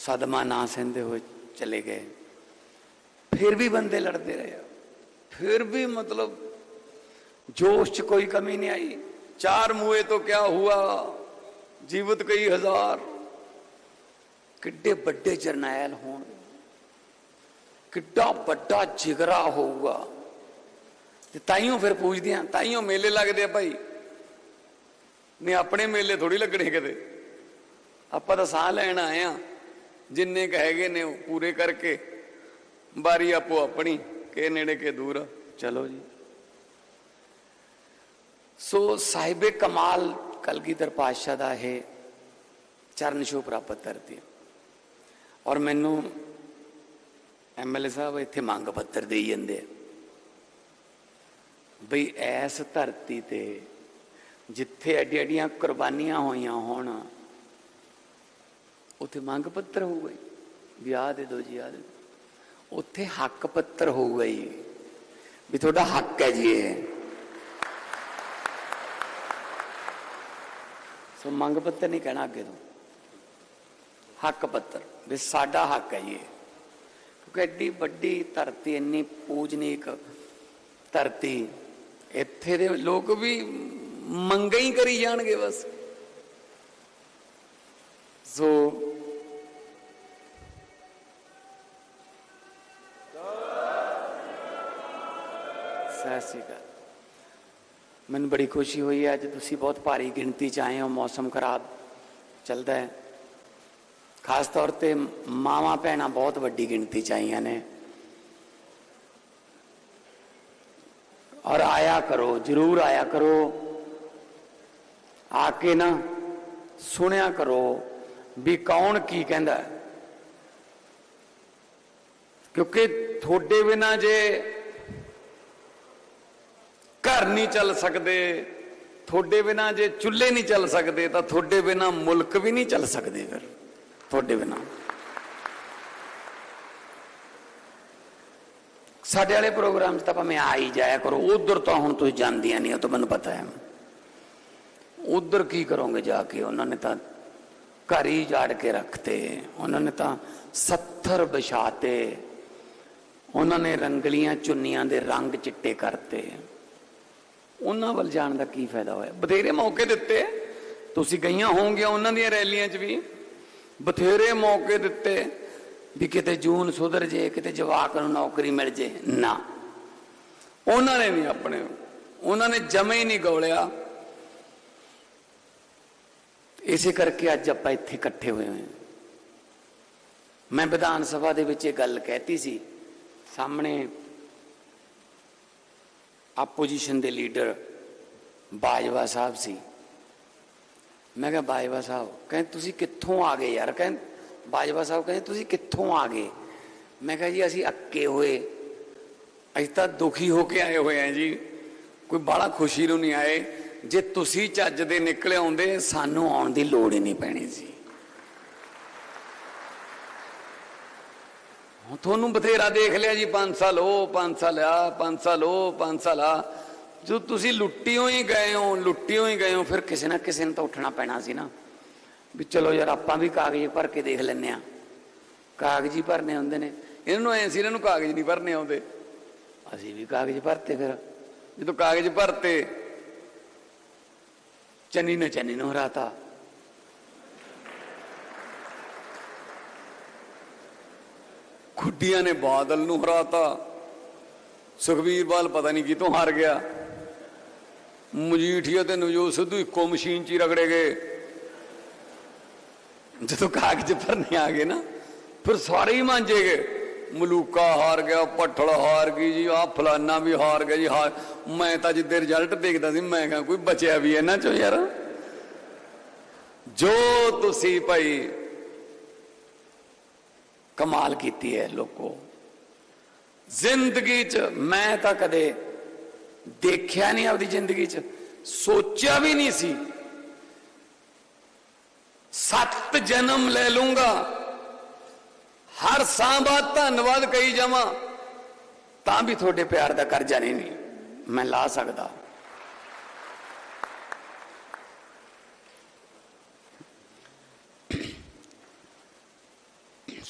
सदमा ना सहते हुए चले गए। फिर भी बंदे लड़ते रहे। फिर भी मतलब जोश कोई कमी नहीं आई। चार मुए तो क्या हुआ? जीवित कई हज़ार। किड्डे बड्डे जरनैल हो किड्डा बड़ा जिगरा होगा ताइयों फिर पूछते हैं। ताइयों मेले लगते भाई। नहीं अपने मेले थोड़ी लगने कदे। आप सह लैन आए हैं। ਜਿੰਨੇ ਕ ਹੈਗੇ ਨੇ ਉਹ ਪੂਰੇ ਕਰਕੇ ਬਾਰੀ ਆਪੋ ਆਪਣੀ ਕੇ ਨੇੜੇ ਕੇ ਦੂਰ। ਚਲੋ ਜੀ। ਸੋ ਸਾਹਿਬੇ ਕਮਾਲ ਕਲਗੀਧਰ ਪਾਤਸ਼ਾਹ ਦਾ ਇਹ ਚਰਨ ਛੋਹ ਪ੍ਰਾਪਤ ਕਰਦੀ ਹੈ। ਔਰ ਮੈਨੂੰ ਐਮਐਲਏ ਸਾਹਿਬ ਇੱਥੇ ਮੰਗ ਪੱਤਰ ਦੇਈ ਜਾਂਦੇ ਬਈ ਐਸ ਧਰਤੀ ਤੇ ਜਿੱਥੇ ਐਡੀ ਐਡੀਆਂ ਕੁਰਬਾਨੀਆਂ ਹੋਈਆਂ ਹੋਣ ਉੱਥੇ ਮੰਗ ਪੱਤਰ ਹੋਊਗਾ ਜੀ। ਵੀ ਆਹ ਦੇ ਦਿਓ ਜੀ, ਆਹ ਦੇ। ਉੱਥੇ ਹੱਕ ਪੱਤਰ ਹੋਊਗਾ ਜੀ। ਵੀ ਤੁਹਾਡਾ ਹੱਕ ਹੈ ਜੀ ਇਹ। ਸੋ ਮੰਗ ਪੱਤਰ ਨਹੀਂ ਕਹਿਣਾ ਅੱਗੇ ਤੋਂ। ਹੱਕ ਪੱਤਰ, ਵੀ ਸਾਡਾ ਹੱਕ ਹੈ ਜੀ ਇਹ। ਕਿਉਂਕਿ ਐਡੀ ਵੱਡੀ ਧਰਤੀ, ਇੰਨੀ ਪੂਜਨੀਕ ਧਰਤੀ, ਇੱਥੇ ਦੇ ਲੋਕ ਵੀ ਮੰਗਾਂ ਹੀ ਕਰੀ ਜਾਣਗੇ ਬਸ। ਸੋ ਸਤਿ ਸ਼੍ਰੀ ਅਕਾਲ ਮੈਨੂੰ ਬੜੀ ਖੁਸ਼ੀ ਹੋਈ ਹੈ ਅੱਜ ਤੁਸੀਂ ਬਹੁਤ ਭਾਰੀ ਗਿਣਤੀ ਚ ਆਏ ਹੋ, ਮੌਸਮ ਖਰਾਬ ਚੱਲਦਾ ਹੈ। ਖਾਸ ਤੌਰ ਤੇ ਮਾਵਾਂ ਭੈਣਾਂ ਬਹੁਤ ਵੱਡੀ ਗਿਣਤੀ ਚ ਆਈਆਂ ਨੇ। ਔਰ ਆਇਆ ਕਰੋ, ਜਰੂਰ ਆਇਆ ਕਰੋ। ਆ ਕੇ ਨਾ ਸੁਣਿਆ ਕਰੋ ਵੀ ਕੌਣ ਕੀ ਕਹਿੰਦਾ। ਕਿਉਂਕਿ ਤੁਹਾਡੇ ਬਿਨਾ ਜੇ ਘਰ ਨਹੀਂ ਚੱਲ ਸਕਦੇ, ਤੁਹਾਡੇ ਬਿਨਾ ਜੇ ਚੁੱਲ੍ਹੇ ਨਹੀਂ ਚੱਲ ਸਕਦੇ, ਤਾਂ ਤੁਹਾਡੇ ਬਿਨਾ ਮੁਲਕ ਵੀ ਨਹੀਂ ਚੱਲ ਸਕਦੇ ਫਿਰ, ਤੁਹਾਡੇ ਬਿਨਾ। ਸਾਡੇ ਵਾਲੇ ਪ੍ਰੋਗਰਾਮ 'ਚ ਤਾਂ ਭਾਵੇਂ ਆ ਹੀ ਜਾਇਆ ਕਰੋ, ਉਧਰ ਤਾਂ ਹੁਣ ਤੁਸੀਂ ਜਾਂਦੀਆਂ ਨਹੀਂ, ਉਹ ਤਾਂ ਮੈਨੂੰ ਪਤਾ ਹੈ। ਉਧਰ ਕੀ ਕਰੋਗੇ ਜਾ ਕੇ? ਉਹਨਾਂ ਨੇ ਤਾਂ ਘਰ ਹੀ ਜਾੜ ਕੇ ਰੱਖਤੇ, ਉਹਨਾਂ ਨੇ ਤਾਂ 70 ਵਿਛਾਤੇ, ਉਹਨਾਂ ਨੇ ਰੰਗਲੀਆਂ ਚੁੰਨੀਆਂ ਦੇ ਰੰਗ ਚਿੱਟੇ ਕਰਤੇ। ਉਹਨਾਂ ਵੱਲ ਜਾਣ ਦਾ ਕੀ ਫਾਇਦਾ ਹੋਇਆ? ਬਥੇਰੇ ਮੌਕੇ ਦਿੱਤੇ। ਤੁਸੀਂ ਗਈਆਂ ਹੋਵੋਗੀਆਂ ਉਹਨਾਂ ਦੀਆਂ ਰੈਲੀਆਂ 'ਚ ਵੀ। ਬਥੇਰੇ ਮੌਕੇ ਦਿੱਤੇ ਵੀ ਕਿਤੇ ਜੂਨ ਸੁਧਰ ਜੇ, ਕਿਤੇ ਜਵਾਕ ਨੂੰ ਨੌਕਰੀ ਮਿਲ ਜੇ। ਨਾ। ਉਹਨਾਂ ਨੇ ਵੀ ਆਪਣੇ, ਉਹਨਾਂ ਨੇ ਜਮੇ ਹੀ ਨਹੀਂ ਗੋਲਿਆ। ਇਸੇ ਕਰਕੇ ਅੱਜ ਆਪਾਂ ਇੱਥੇ ਇਕੱਠੇ ਹੋਏ ਹੋਏ ਮੈਂ ਵਿਧਾਨ ਸਭਾ ਦੇ ਵਿੱਚ ਇਹ ਗੱਲ ਕਹਿਤੀ ਸੀ। ਸਾਹਮਣੇ ਆਪੋਜੀਸ਼ਨ ਦੇ ਲੀਡਰ ਬਾਜਵਾ ਸਾਹਿਬ ਸੀ। ਮੈਂ ਕਿਹਾ, ਬਾਜਵਾ ਸਾਹਿਬ, ਕਹਿੰਦੇ ਤੁਸੀਂ ਕਿੱਥੋਂ ਆ ਗਏ ਯਾਰ? ਕਹਿੰਦੇ, ਬਾਜਵਾ ਸਾਹਿਬ ਕਹਿੰਦੇ, ਤੁਸੀਂ ਕਿੱਥੋਂ ਆ ਗਏ? ਮੈਂ ਕਿਹਾ ਜੀ, ਅਸੀਂ ਅੱਕੇ ਹੋਏ। ਅਸੀਂ ਤਾਂ ਦੁਖੀ ਹੋ ਕੇ ਆਏ ਹੋਏ ਆ ਜੀ। ਕੋਈ ਬਾਹਲਾ ਖੁਸ਼ੀ ਨੂੰ ਨਹੀਂ ਆਏ। ਜੇ ਤੁਸੀਂ ਚੱਜ ਦੇ ਨਿਕਲੇ ਆਉਂਦੇ, ਸਾਨੂੰ ਆਉਣ ਦੀ ਲੋੜ ਹੀ ਨਹੀਂ ਪੈਣੀ ਸੀ। ਤੁਹਾਨੂੰ ਬਥੇਰਾ ਦੇਖ ਲਿਆ ਜੀ 5 ਸਾਲ ਹੋ 5 ਸਾਲ ਆ 5 ਸਾਲ ਹੋ 5 ਸਾਲ ਆ। ਜੋ ਤੁਸੀਂ ਲੁੱਟਿਓ ਹੀ ਗਏ ਹੋ, ਲੁੱਟਿਓ ਹੀ ਗਏ ਹੋ, ਫਿਰ ਕਿਸੇ ਨਾ ਕਿਸੇ ਨੂੰ ਤਾਂ ਉੱਠਣਾ ਪੈਣਾ ਸੀ ਨਾ। ਵੀ ਚਲੋ ਯਾਰ, ਆਪਾਂ ਵੀ ਕਾਗਜ਼ ਭਰ ਕੇ ਦੇਖ ਲੈਨੇ ਆ ਕਾਗਜ਼ ਹੀ ਭਰਨੇ ਹੁੰਦੇ ਨੇ। ਇਹਨਾਂ ਨੂੰ ਐ ਸੀ, ਇਹਨਾਂ ਨੂੰ ਕਾਗਜ਼ ਨਹੀਂ ਭਰਨੇ ਆਉਂਦੇ। ਅਸੀਂ ਵੀ ਕਾਗਜ਼ ਭਰਤੇ ਫਿਰ। ਜਦੋਂ ਕਾਗਜ਼ ਭਰਤੇ, ਚੰਨੀ ਨੇ ਚੰਨੀ ਨੂੰ ਹਰਾਤਾ। ਖੁੱਡੀਆਂ ਨੇ ਬਾਦਲ ਨੂੰ ਹਰਾਤਾ। ਸੁਖਬੀਰ ਬਾਲ ਪਤਾ ਨਹੀਂ ਕਿਤੋਂ ਹਾਰ ਗਿਆ। ਮਜੀਠੀਆ ਤੇ ਨਵਜੋਤ ਸਿੱਧੂ ਇੱਕੋ ਮਸ਼ੀਨ 'ਚ ਹੀ ਰਗੜੇ ਗਏ। ਜਦੋਂ ਕਾਗਜ਼ ਭਰਨੇ ਆ ਗਏ ਨਾ, ਫਿਰ ਸਾਰੇ ਹੀ ਮਾਂਜੇ ਗਏ। ਮਲੂਕਾ ਹਾਰ ਗਿਆ, ਪੱਠਲ ਹਾਰ ਗਈ ਜੀ ਆ ਫਲਾਨਾ ਵੀ ਹਾਰ ਗਿਆ ਜੀ ਹਾਰ ਮੈਂ ਤਾਂ ਜਿੱਦੇ ਰਿਜ਼ਲਟ ਦੇਖਦਾ ਸੀ, ਮੈਂ ਕਿਹਾ ਕੋਈ ਬਚਿਆ ਵੀ ਇਹਨਾਂ ਚੋਂ ਯਾਰ। ਜੋ ਤੁਸੀਂ ਭਾਈ ਕਮਾਲ ਕੀਤੀ ਹੈ ਲੋਕੋ। ਜ਼ਿੰਦਗੀ 'ਚ ਮੈਂ ਤਾਂ ਕਦੇ ਦੇਖਿਆ ਨਹੀਂ ਆਪਦੀ ਜ਼ਿੰਦਗੀ 'ਚ, ਸੋਚਿਆ ਵੀ ਨਹੀਂ ਸੀ। ਸੱਤ ਜਨਮ ਲੈ ਲੂੰਗਾ, ਹਰ ਸਾਹ ਬਾਅਦ ਧੰਨਵਾਦ ਕਹੀ ਜਾਵਾਂ, ਤਾਂ ਵੀ ਤੁਹਾਡੇ ਪਿਆਰ ਦਾ ਕਰਜ਼ਾ ਨਹੀਂ ਨਹੀਂ, ਮੈਂ ਲਾ ਸਕਦਾ।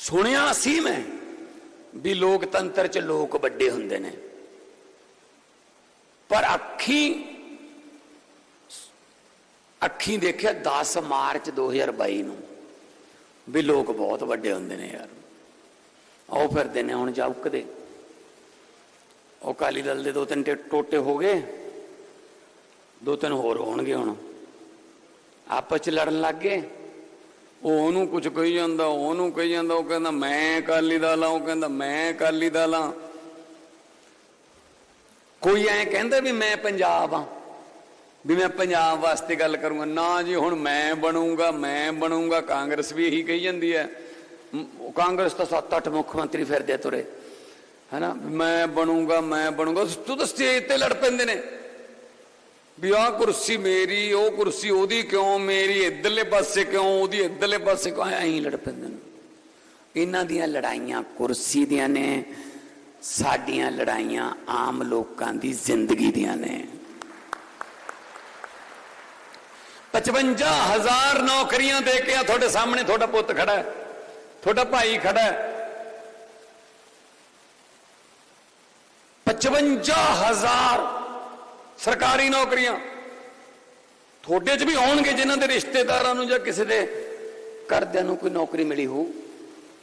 ਸੁਣਿਆ ਸੀ ਮੈਂ ਵੀ ਲੋਕਤੰਤਰ ਚ ਲੋਕ ਵੱਡੇ ਹੁੰਦੇ ਨੇ। ਪਰ ਅੱਖੀ ਅੱਖੀ ਦੇਖਿਆ 10 ਮਾਰਚ 2022 ਨੂੰ ਵੀ ਲੋਕ ਬਹੁਤ ਵੱਡੇ ਹੁੰਦੇ ਨੇ ਯਾਰ। ਆਓ ਫਿਰਦੇ ਨੇ ਹੁਣ ਜਾਉਕਦੇ ਉਹ ਕਾਲੀ ਦਲ ਦੇ ਦੋ ਤਿੰਨ ਟੇ- ਟੋਟੇ ਹੋ ਗਏ। ਦੋ ਤਿੰਨ ਹੋਰ ਹੋਣਗੇ ਹੁਣ। ਆਪਸ ਚ ਲੜਨ ਲੱਗ ਗਏ। ਉਹ ਉਹਨੂੰ ਕੁਝ ਕਹੀ ਜਾਂਦਾ ਉਹਨੂੰ ਕਹੀ ਜਾਂਦਾ, ਉਹ ਕਹਿੰਦਾ, ਮੈਂ ਅਕਾਲੀ ਦਲ ਆ ਉਹ ਕਹਿੰਦਾ, ਮੈਂ ਅਕਾਲੀ ਦਲ ਆ ਕੋਈ ਐ ਕਹਿੰਦਾ ਵੀ ਮੈਂ ਪੰਜਾਬ ਆ ਵੀ ਮੈਂ ਪੰਜਾਬ ਵਾਸਤੇ ਗੱਲ ਕਰੂੰਗਾ। ਨਾ ਜੀ, ਹੁਣ ਮੈਂ ਬਣੂੰਗਾ ਮੈਂ ਬਣੂੰਗਾ, ਕਾਂਗਰਸ ਵੀ ਇਹੀ ਕਹੀ ਜਾਂਦੀ ਹੈ। ਕਾਂਗਰਸ ਤਾਂ ਸੱਤ ਅੱਠ ਮੁੱਖ ਮੰਤਰੀ ਫਿਰਦੇ ਆ ਤੁਰੇ। ਹੈਨਾ? ਵੀ ਮੈਂ ਬਣੂੰਗਾ ਮੈਂ ਬਣੂੰਗਾ। ਤੂੰ ਤਾਂ ਸਟੇਜ ਤੇ ਲੜ ਪੈਂਦੇ ਨੇ। ਵੀ ਆਹ ਕੁਰਸੀ ਮੇਰੀ, ਉਹ ਕੁਰਸੀ ਉਹਦੀ ਕਿਉਂ ਮੇਰੀ, ਇੱਧਰਲੇ ਪਾਸੇ ਕਿਉਂ, ਉਹਦੀ ਇੱਧਰਲੇ ਪਾਸੇ ਕਿਉਂ? ਐਂ ਲੜ ਪੈਂਦੇ ਨੇ। ਇਹਨਾਂ ਦੀਆਂ ਲੜਾਈਆਂ ਕੁਰਸੀ ਦੀਆਂ ਨੇ, ਸਾਡੀਆਂ ਲੜਾਈਆਂ ਆਮ ਲੋਕਾਂ ਦੀ ਜ਼ਿੰਦਗੀ ਦੀਆਂ ਨੇ। 55000 ਨੌਕਰੀਆਂ ਦੇ ਕੇ ਆ ਤੁਹਾਡੇ ਸਾਹਮਣੇ, ਤੁਹਾਡਾ ਪੁੱਤ ਖੜਾ ਹੈ, ਤੁਹਾਡਾ ਭਾਈ ਖੜਾ ਹੈ। 55000 ਸਰਕਾਰੀ ਨੌਕਰੀਆਂ। ਤੁਹਾਡੇ 'ਚ ਵੀ ਹੋਣਗੇ ਜਿਨ੍ਹਾਂ ਦੇ ਰਿਸ਼ਤੇਦਾਰਾਂ ਨੂੰ ਜਾਂ ਕਿਸੇ ਦੇ ਘਰਦਿਆਂ ਨੂੰ ਕੋਈ ਨੌਕਰੀ ਮਿਲੀ ਹੋ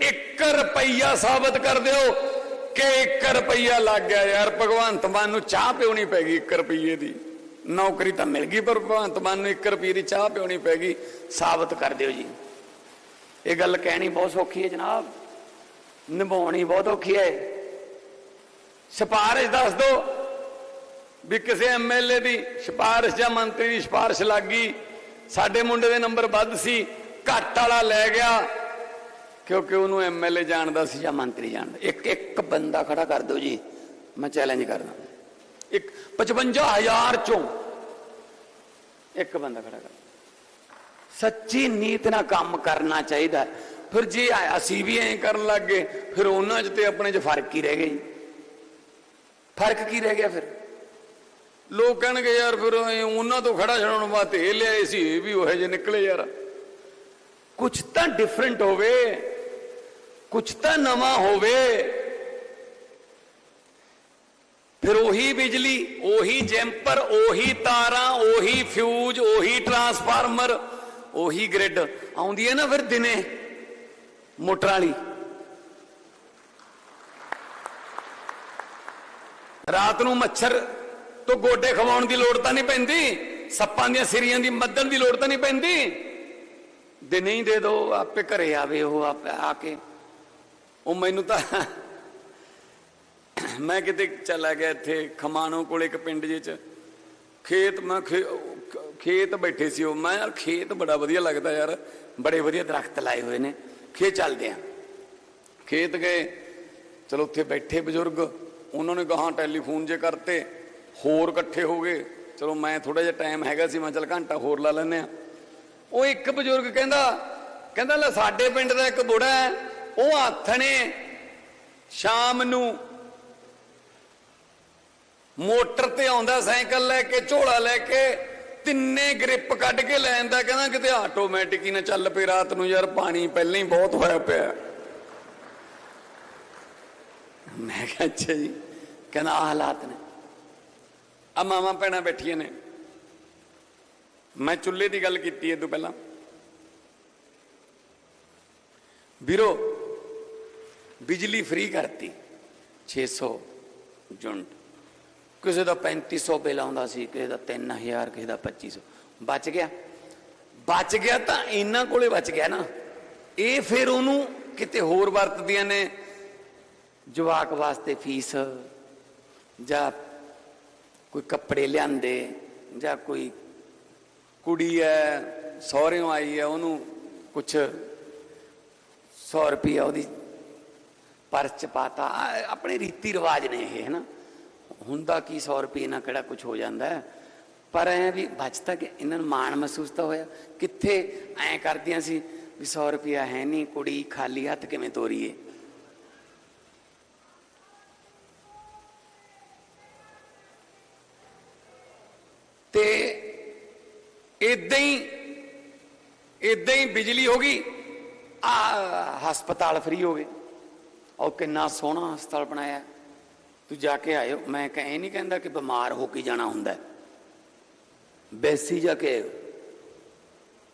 1 ਰੁਪਈਆ ਸਾਬਤ ਕਰ ਦਿਓ ਕਿ 1 ਰੁਪਈਆ ਲੱਗ ਗਿਆ ਯਾਰ। ਭਗਵੰਤ ਮਾਨ ਨੂੰ ਚਾਹ ਪਿਉਣੀ ਪੈ ਗਈ 1 ਰੁਪਈਏ ਦੀ। ਨੌਕਰੀ ਤਾਂ ਮਿਲ ਗਈ, ਪਰ ਭਗਵੰਤ ਮਾਨ ਨੂੰ 1 ਰੁਪਈਏ ਦੀ ਚਾਹ ਪਿਉਣੀ ਪੈ ਗਈ। ਸਾਬਤ ਕਰ ਦਿਓ ਜੀ। ਇਹ ਗੱਲ ਕਹਿਣੀ ਬਹੁਤ ਸੌਖੀ ਹੈ ਜਨਾਬ। ਨਿਭਾਉਣੀ ਬਹੁਤ ਔਖੀ ਹੈ। ਸਿਫਾਰਿਸ਼ ਦੱਸ ਦਿਓ। ਵੀ ਕਿਸੇ ਐਮਐਲਏ ਦੀ ਸਿਫਾਰਿਸ਼ ਜਾਂ ਮੰਤਰੀ ਦੀ ਸਿਫਾਰਿਸ਼ ਲੱਗ ਗਈ ਸਾਡੇ ਮੁੰਡੇ ਦੇ ਨੰਬਰ ਵੱਧ ਸੀ, ਘੱਟ ਵਾਲਾ ਲੈ ਗਿਆ, ਕਿਉਂਕਿ ਉਹਨੂੰ ਐਮਐਲਏ ਜਾਣਦਾ ਸੀ ਜਾਂ ਮੰਤਰੀ ਜਾਣਦਾ। ਇੱਕ ਇੱਕ ਬੰਦਾ ਖੜਾ ਕਰ ਦਿਓ ਜੀ, ਮੈਂ ਚੈਲੰਜ ਕਰਦਾ। ਇੱਕ 55000 ਚੋਂ ਇੱਕ ਬੰਦਾ ਖੜਾ ਕਰ। ਸੱਚੀ ਨੀਤ ਨਾਲ ਕੰਮ ਕਰਨਾ ਚਾਹੀਦਾ। ਫਿਰ ਜੇ ਅਸੀਂ ਵੀ ਐਂ ਕਰਨ ਲੱਗ ਗਏ, ਫਿਰ ਉਹਨਾਂ 'ਚ ਤੇ ਆਪਣੇ 'ਚ ਫ਼ਰਕ ਹੀ ਰਹਿ ਗਿਆ ਜੀ। ਫ਼ਰਕ ਕੀ ਰਹਿ ਗਿਆ ਫਿਰ? ਲੋਕ ਕਹਿਣਗੇ, ਯਾਰ ਫਿਰ ਉਹਨਾਂ ਤੋਂ ਖੜਾ ਛਡਾਉਣ ਵਾਸਤੇ ਇਹ ਲਿਆਏ ਸੀ, ਇਹ ਵੀ ਉਹ ਜਿਹੇ ਨਿਕਲੇ ਯਾਰ। ਕੁਝ ਤਾਂ ਡਿਫਰੈਂਟ ਹੋਵੇ ਕੁਝ ਤਾਂ ਨਵਾਂ ਹੋਵੇ। ਫਿਰ ਉਹੀ ਬਿਜਲੀ, ਉਹੀ ਜੈਂਪਰ, ਉਹੀ ਤਾਰਾਂ, ਉਹੀ ਫਿਊਜ਼, ਉਹੀ ਟਰਾਂਸਫਾਰਮਰ, ਉਹੀ ਗ੍ਰਿਡ। ਆਉਂਦੀ ਹੈ ਨਾ ਫਿਰ ਦਿਨੇ, ਮੋਟਰ ਵਾਲੀ। ਰਾਤ ਨੂੰ ਮੱਛਰ ਤੂੰ ਗੋਡੇ ਖਵਾਉਣ ਦੀ ਲੋੜ ਤਾਂ ਨਹੀਂ ਪੈਂਦੀ, ਸੱਪਾਂ ਦੀਆਂ ਸਿਰੀਆਂ ਦੀ ਮੱਦਣ ਦੀ ਲੋੜ ਤਾਂ ਨਹੀਂ ਪੈਂਦੀ। ਦੇ ਨਹੀਂ ਦੇ ਦੋ, ਆਪੇ ਘਰੇ ਆਵੇ ਉਹ ਆਪ ਆ ਕੇ। ਉਹ ਮੈਨੂੰ ਤਾਂ ਮੈਂ ਕਿਤੇ ਚਲਾ ਗਿਆ ਇੱਥੇ, ਖਮਾਣੋ ਕੋਲ ਇੱਕ ਪਿੰਡ ਜੇ ਚ। ਖੇਤ ਮੈਂ ਖੇ- ਖੇਤ ਬੈਠੇ ਸੀ ਉਹ। ਮੈਂ ਯਾਰ ਖੇਤ ਬੜਾ ਵਧੀਆ ਲੱਗਦਾ ਯਾਰ, ਬੜੇ ਵਧੀਆ ਦਰਖਤ ਲਾਏ ਹੋਏ ਨੇ। ਖੇਤ ਚੱਲਦੇ ਆ। ਖੇਤ ਗਏ, ਚਲੋ ਉੱਥੇ ਬੈਠੇ ਬਜ਼ੁਰਗ। ਉਹਨਾਂ ਨੇ ਗਾਹਾਂ ਟੈਲੀਫੋਨ ਜੇ ਕਰਤੇ। ਹੋਰ ਇਕੱਠੇ ਹੋ ਗਏ। ਚਲੋ ਮੈਂ ਥੋੜਾ ਜਿਹਾ ਟਾਈਮ ਹੈਗਾ ਸੀ, ਮੈਂ ਚਲ ਘੰਟਾ ਹੋਰ ਲਾ ਲੈਨੇ ਆ ਉਹ ਇੱਕ ਬਜ਼ੁਰਗ ਕਹਿੰਦਾ ਕਹਿੰਦਾ, ਲੈ ਸਾਡੇ ਪਿੰਡ ਦਾ ਇੱਕ ਬੁੜਾ ਹੈ, ਉਹ ਆਥਣੇ ਸ਼ਾਮ ਨੂੰ ਮੋਟਰ ਤੇ ਆਉਂਦਾ ਸਾਈਕਲ ਲੈ ਕੇ, ਝੋਲਾ ਲੈ ਕੇ, ਤਿੰਨੇ ਗ੍ਰਿਪ ਕੱਢ ਕੇ ਲੈ ਜਾਂਦਾ, ਕਹਿੰਦਾ ਕਿਤੇ ਆਟੋਮੈਟਿਕ ਹੀ ਨਾ ਚੱਲ ਪਈ ਰਾਤ ਨੂੰ ਯਾਰ, ਪਾਣੀ ਪਹਿਲਾਂ ਹੀ ਬਹੁਤ ਹੋਇਆ ਪਿਆ ਮੈਂ ਕਿਹਾ, ਅੱਛਾ ਜੀ। ਕਹਿੰਦਾ, ਆਹ ਹਾਲਾਤ ਨੇ। ਆ ਮਾਵਾਂ ਭੈਣਾਂ ਬੈਠੀਆਂ ਨੇ। ਮੈਂ ਚੁੱਲ੍ਹੇ ਦੀ ਗੱਲ ਕੀਤੀ ਇਹ ਤੋਂ ਪਹਿਲਾਂ। ਵੀਰੋ, ਬਿਜਲੀ ਫ੍ਰੀ ਕਰਤੀ 600 ਯੂਨਿਟ। ਕਿਸੇ ਦਾ 3500 ਬਿੱਲ ਆਉਂਦਾ ਸੀ, ਕਿਸੇ ਦਾ 3000 ਕਿਸੇ ਦਾ 2500 ਬਚ ਗਿਆ। ਬਚ ਗਿਆ ਤਾਂ ਇਹਨਾਂ ਕੋਲੇ ਬਚ ਗਿਆ ਨਾ। ਇਹ ਫਿਰ ਉਹਨੂੰ ਕਿਤੇ ਹੋਰ ਵਰਤਦੀਆਂ ਨੇ, ਜਵਾਕ ਵਾਸਤੇ ਫੀਸ ਜਾਂ ਕੋਈ ਕੱਪੜੇ ਲਿਆਂਦੇ ਜਾਂ ਕੋਈ ਕੁੜੀ ਹੈ, ਸਹੁਰਿਓਂ ਆਈ ਹੈ, ਉਹਨੂੰ ਕੁਛ 100 ਰੁਪਿਆ ਉਹਦੀ ਪਰਸ ਚ ਪਾਤਾ। ਆ- ਆਪਣੇ ਰੀਤੀ ਰਿਵਾਜ ਨੇ ਇਹ ਹੈ ਨਾ ਹੁੰਦਾ ਕੀ 100 ਰੁਪਏ ਨਾਲ ਕਿਹੜਾ ਕੁਝ ਹੋ ਜਾਂਦਾ ਹੈ? ਪਰ ਐ ਵੀ ਬਚਤਾ ਕਿ ਇਹਨਾਂ ਨੂੰ ਮਾਣ ਮਹਿਸੂਸ ਤਾਂ ਹੋਇਆ। ਕਿੱਥੇ ਐ ਕਰਦੀਆਂ ਸੀ ਵੀ 100 ਰੁਪਿਆ ਹੈ ਨਹੀਂ ਕੁੜੀ ਖਾਲੀ ਹੱਥ ਕਿਵੇਂ ਤੋਰੀਏ? ਤੇ ਇਦਾਂ ਹੀ ਇਦਾਂ ਹੀ ਬਿਜਲੀ ਹੋ ਗਈ, ਆ ਹਸਪਤਾਲ ਫ੍ਰੀ ਹੋ ਗਏ। ਉਹ ਕਿੰਨਾ ਸੋਹਣਾ ਹਸਪਤਾਲ ਬਣਾਇਆ। ਤੂੰ ਜਾ ਕੇ ਆਇਓ। ਮੈਂ ਕਹੇ ਨਹੀਂ ਕਹਿੰਦਾ ਕਿ ਬਿਮਾਰ ਹੋ ਕੇ ਜਾਣਾ ਹੁੰਦਾ। ਹੈ। ਬੈਸੀ ਜਾ ਕੇ ਆਇਓ।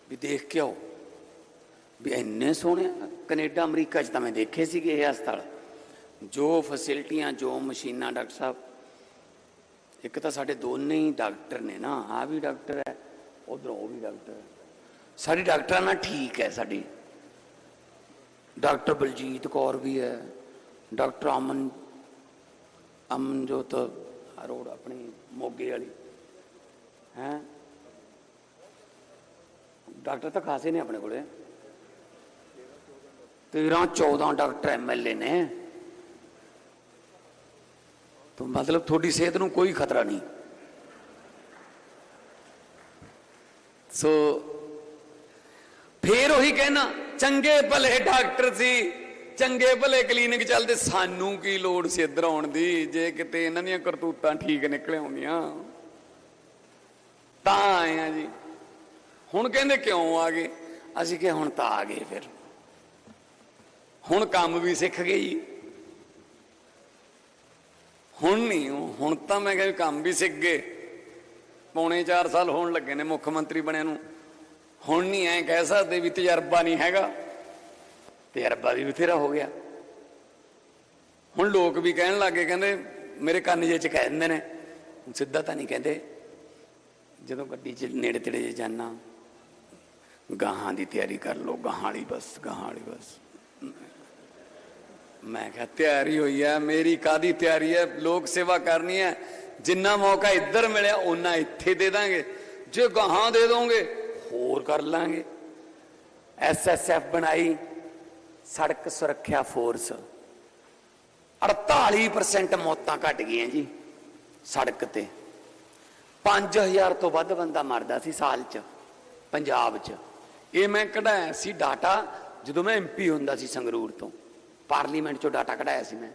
ਵੀ ਦੇਖ ਕੇ ਆਓ। ਵੀ ਇੰਨੇ ਸੋਹਣੇ, ਕੈਨੇਡਾ, ਅਮਰੀਕਾ 'ਚ ਤਾਂ ਮੈਂ ਦੇਖੇ ਸੀਗੇ ਇਹ ਹਸਪਤਾਲ। ਜੋ ਫੈਸਿਲਿਟੀਆਂ ਜੋ ਮਸ਼ੀਨਾਂ, ਡਾਕਟਰ ਸਾਹਿਬ ਇੱਕ ਤਾਂ ਸਾਡੇ ਦੋਨੇ ਹੀ ਡਾਕਟਰ ਨੇ ਨਾ ਆ ਵੀ ਡਾਕਟਰ ਹੈ, ਉਧਰੋਂ ਉਹ ਵੀ ਡਾਕਟਰ ਹੈ। ਸਾਡੀ ਡਾਕਟਰਾਂ ਨਾਲ ਠੀਕ ਹੈ ਸਾਡੀ। ਡਾਕਟਰ ਬਲਜੀਤ ਕੌਰ ਵੀ ਹੈ, ਡਾਕਟਰ ਅਮਨ, ਅਮਨਜੋਤ ਅਰੋੜ ਆਪਣੀ ਮੋਗੇ ਵਾਲੀ, ਹੈ। ਡਾਕਟਰ ਤਾਂ ਖਾਸੇ ਨੇ ਆਪਣੇ ਕੋਲੇ। 13 14 ਡਾਕਟਰ ਐਮਐਲਏ ਨੇ। ਤਾਂ ਮਤਲਬ ਤੁਹਾਡੀ ਸਿਹਤ ਨੂੰ ਕੋਈ ਖਤਰਾ ਨਹੀਂ। ਸੋ ਫੇਰ ਉਹੀ ਕਹਿਣਾ, ਚੰਗੇ ਭਲੇ ਡਾਕਟਰ ਸੀ, ਚੰਗੇ ਭਲੇ ਕਲੀਨਿਕ ਚੱਲਦੇ, ਸਾਨੂੰ ਕੀ ਲੋੜ ਸੀ ਇੱਧਰ ਆਉਣ ਦੀ, ਜੇ ਕਿਤੇ ਇਹਨਾਂ ਦੀਆਂ ਕਰਤੂਤਾਂ ਠੀਕ ਨਿਕਲ ਆਉਂਦੀਆਂ ਤਾਂ ਆਏ ਆ ਜੀ। ਹੁਣ ਕਹਿੰਦੇ ਕਿਉਂ ਆ ਗਏ? ਅਸੀਂ ਕਿ ਹੁਣ ਤਾਂ ਆ ਗਏ ਫਿਰ। ਹੁਣ ਕੰਮ ਵੀ ਸਿੱਖ ਗਏ ਜੀ। ਹੁਣ ਨਹੀਂ ਉਹ- ਹੁਣ ਤਾਂ ਮੈਂ ਕਿਹਾ ਵੀ ਕੰਮ ਵੀ ਸਿੱਖ ਗਏ। ਪੌਣੇ 4 ਸਾਲ ਹੋਣ ਲੱਗੇ ਨੇ ਮੁੱਖ ਮੰਤਰੀ ਬਣਿਆ ਨੂੰ। ਹੁਣ ਨਹੀਂ ਐ ਕਹਿ ਸਕਦੇ ਵੀ ਤਜਰਬਾ ਨਹੀਂ ਹੈਗਾ। ਤਜਰਬਾ ਵੀ ਬਥੇਰਾ ਹੋ ਗਿਆ। ਹੁਣ ਲੋਕ ਵੀ ਕਹਿਣ ਲੱਗੇ ਕਹਿੰਦੇ ਮੇਰੇ ਕੰਨ ਜੇ ਚ ਕਹਿ ਦਿੰਦੇ ਨੇ। ਸਿੱਧਾ ਤਾਂ ਨਹੀਂ ਕਹਿੰਦੇ। ਜਦੋਂ ਗੱਡੀ 'ਚ ਨੇੜੇ ਤੇੜੇ ਜੇ ਜਾਣਾ ਗਾਹਾਂ ਦੀ ਤਿਆਰੀ ਕਰ ਲਓ, ਗਾਹਾਂ ਵਾਲੀ ਬਸ, ਗਾਹਾਂ ਵਾਲੀ ਬਸ। ਮੈਂ ਕਿਹਾ, ਤਿਆਰੀ ਹੋਈ ਹੈ ਮੇਰੀ ਕਾਦੀ ਤਿਆਰੀ ਹੈ ਲੋਕ ਸੇਵਾ ਕਰਨੀ ਹੈ ਜਿੰਨਾ ਮੌਕਾ ਇੱਧਰ ਮਿਲਿਆ ਉਹਨਾਂ ਇੱਥੇ ਦੇ ਦਾਂਗੇ। ਜੇ ਗਾਹਾਂ ਦੇ ਦੋਗੇ, ਹੋਰ ਕਰ ਲਾਂਗੇ। ਐਸਐਸਐਫ ਬਣਾਈ ਸੜਕ ਸੁਰੱਖਿਆ ਫੋਰਸ। 48% ਮੌਤਾਂ ਘਟ ਗਈਆਂ ਜੀ ਸੜਕ ਤੇ। 5000 ਤੋਂ ਵੱਧ ਬੰਦਾ ਮਰਦਾ ਸੀ ਸਾਲ 'ਚ, ਪੰਜਾਬ 'ਚ। ਇਹ ਮੈਂ ਕਢਾਇਆ ਸੀ ਡਾਟਾ ਜਦੋਂ ਮੈਂ ਐਮਪੀ ਹੁੰਦਾ ਸੀ ਸੰਗਰੂਰ ਤੋਂ। ਪਾਰਲੀਮੈਂਟ 'ਚੋਂ ਡਾਟਾ ਕਢਾਇਆ ਸੀ ਮੈਂ